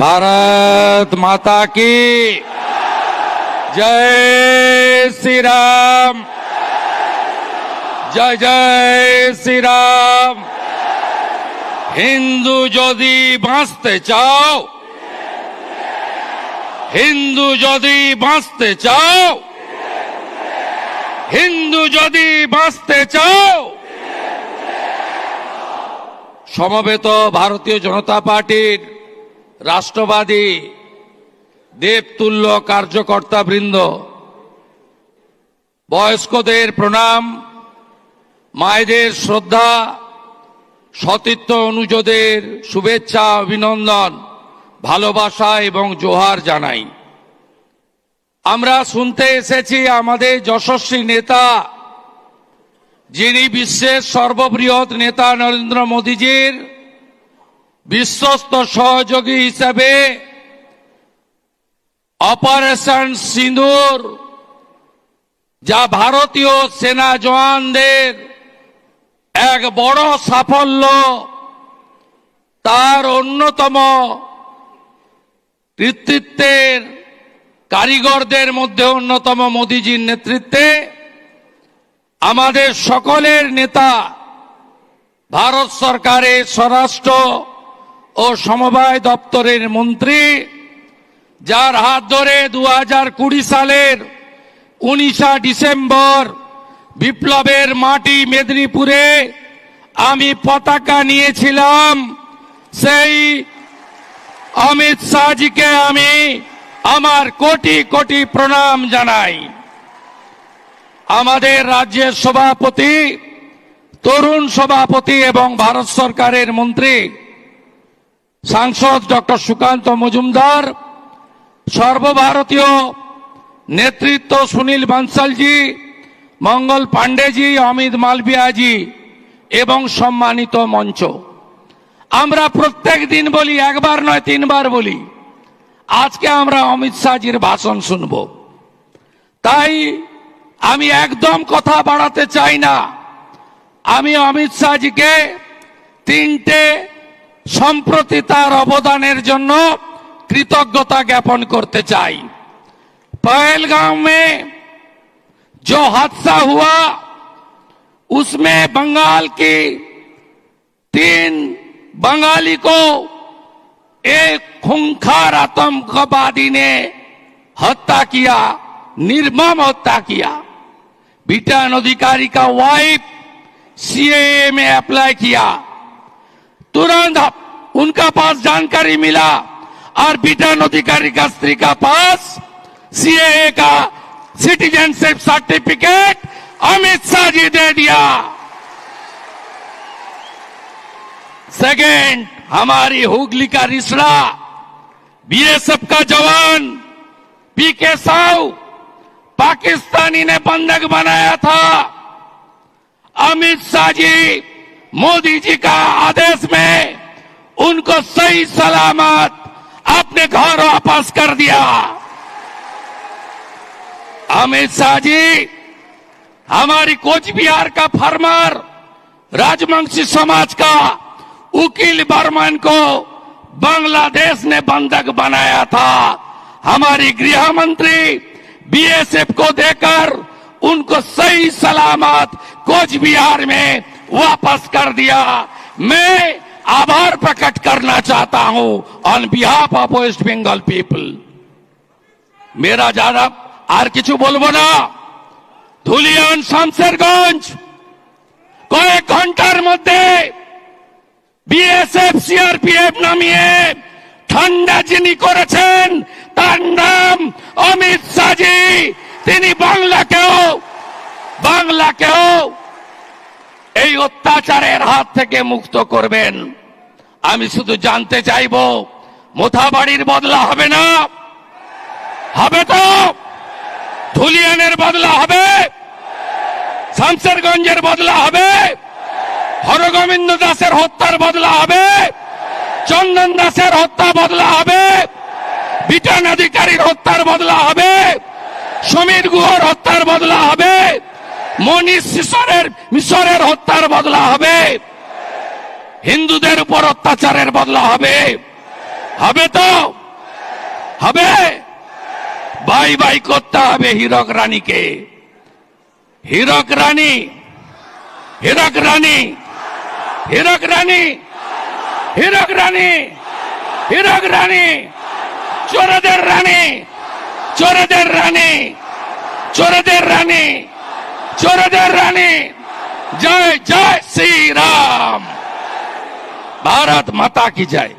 भारत माता की जय श्री राम জয় জয় শ্রীরাম হিন্দু যদি বাঁচতে চাও হিন্দু যদি বাঁচতে চাও হিন্দু যদি বাঁচতে চাও সমবেত ভারতীয় জনতা পার্টির রাষ্ট্রবাদী দেবতুল্য কার্যকর্তা বৃন্দ, বয়স্কদের প্রণাম, মায়েদের শ্রদ্ধা, সতীর্থ অনুজদের শুভেচ্ছা, অভিনন্দন, ভালোবাসা এবং জোহার জানাই। আমরা শুনতে এসেছি আমাদের যশস্বী নেতা, যিনি বিশ্বের সর্ববৃহৎ নেতা নরেন্দ্র মোদীজির বিশ্বস্ত সহযোগী হিসাবে অপারেশন সিঁদুর যা ভারতীয় সেনা জওয়ানদের এক বড় সাফল্য, তার অন্যতম কৃতিত্বের কারিগরদের মধ্যে অন্যতম মোদীজির নেতৃত্বে আমাদের সকলের নেতা, ভারত সরকারের স্বরাষ্ট্র ও সমবায় দপ্তরের মন্ত্রী, যার হাত ধরে দু কুড়ি সালের উনিশা ডিসেম্বর বিপ্লবের মাটি মেদিনীপুরে আমি পতাকা নিয়েছিলাম। সেই অমিত শাহজিকে আমি আমার কোটি কোটি প্রণাম জানাই। আমাদের রাজ্যের সভাপতি, তরুণ সভাপতি এবং ভারত সরকারের মন্ত্রী সাংসদ ডক্টর সুকান্ত মজুমদার, সর্বভারতীয় নেতৃত্ব সুনীল বানসালজি, মঙ্গল পাণ্ডেজি, অমিত মালবিয়াজি এবং সম্মানিত মঞ্চ। আমরা প্রত্যেক দিন বলি, একবার নয়, তিনবার বলি, আজকে আমরা অমিত শাহজির ভাষণ শুনব। তাই আমি একদম কথা বাড়াতে চাই না। আমি অমিত শাহজিকে তিনটে সম্প্রতি তার অবদানের জন্য কৃতজ্ঞতা জ্ঞাপন করতে চাই पहलगाम में जो हादसा हुआ उसमें बंगाल की तीन बंगाली को एक खूंखार आतंकवादी ने हत्या किया निर्मम हत्या किया ब्रिटेन अधिकारी का वाइफ सीए में अप्लाई किया तुरंत उनका पास जानकारी मिला और बिटन अधिकारी का स्त्री का पास सीएए का सिटीजनशिप सर्टिफिकेट अमित शाह जी दे दिया। सेकेंड हमारी हुगली का रिश्ता बीएसएफ का जवान पीके साहू, पाकिस्तानी ने बंधक बनाया था। अमित शाह जी मोदी जी का आदेश में उनको सही सलामत अपने घर वापस कर दिया। अमित शाह जी, हमारी कोच बिहार का फार्मर, राजवंशी समाज का उकील बर्मन को बांग्लादेश ने बंधक बनाया था। हमारी गृह मंत्री बीएसएफ को देकर उनको सही सलामत कोच बिहार में वापस कर दिया मैं आभार प्रकट करना चाहता हूं on behalf of West Bengal people मेरा যারা আর কিছু বলবো না ধুলিয়ান শামসেরগঞ্জ কয়েক ঘন্টার মধ্যে বিএসএফ সিআরপিএফ নামিয়ে ঠান্ডা যিনি করেছেন তার নাম অমিত শাহজি তিনি বাংলাকেও বাংলাকেও এই অত্যাচারের হাত থেকে মুক্ত করবেন। আমি শুধু জানতে চাইব, মোথাবাড়ির বদলা হবে না? হবে তো? ধুলিয়ানের বদলা হবে? শামসেরগঞ্জের বদলা হবে? হরগোবিন্দ দাসের হত্যার বদলা হবে? চন্দন দাসের হত্যা বদলা হবে? বিটান অধিকারীর হত্যার বদলা হবে? সমীর গুহর হত্যার বদলা হবে? মিশরের মিশরের হত্যার বদলা হবে। হিন্দুদের উপর অত্যাচারের বদলা হবে। হবে তো? হবে? বাই বাই করতে হবে হীরক রানীকে। হীরক রানী হীরক রানী হীরক রানী হীরক রানী হীরক রানী, চোরদের রানী চোরদের রানী চোরদের রানী। चुरधर रानी। जय जय श्री राम। भारत माता की जय।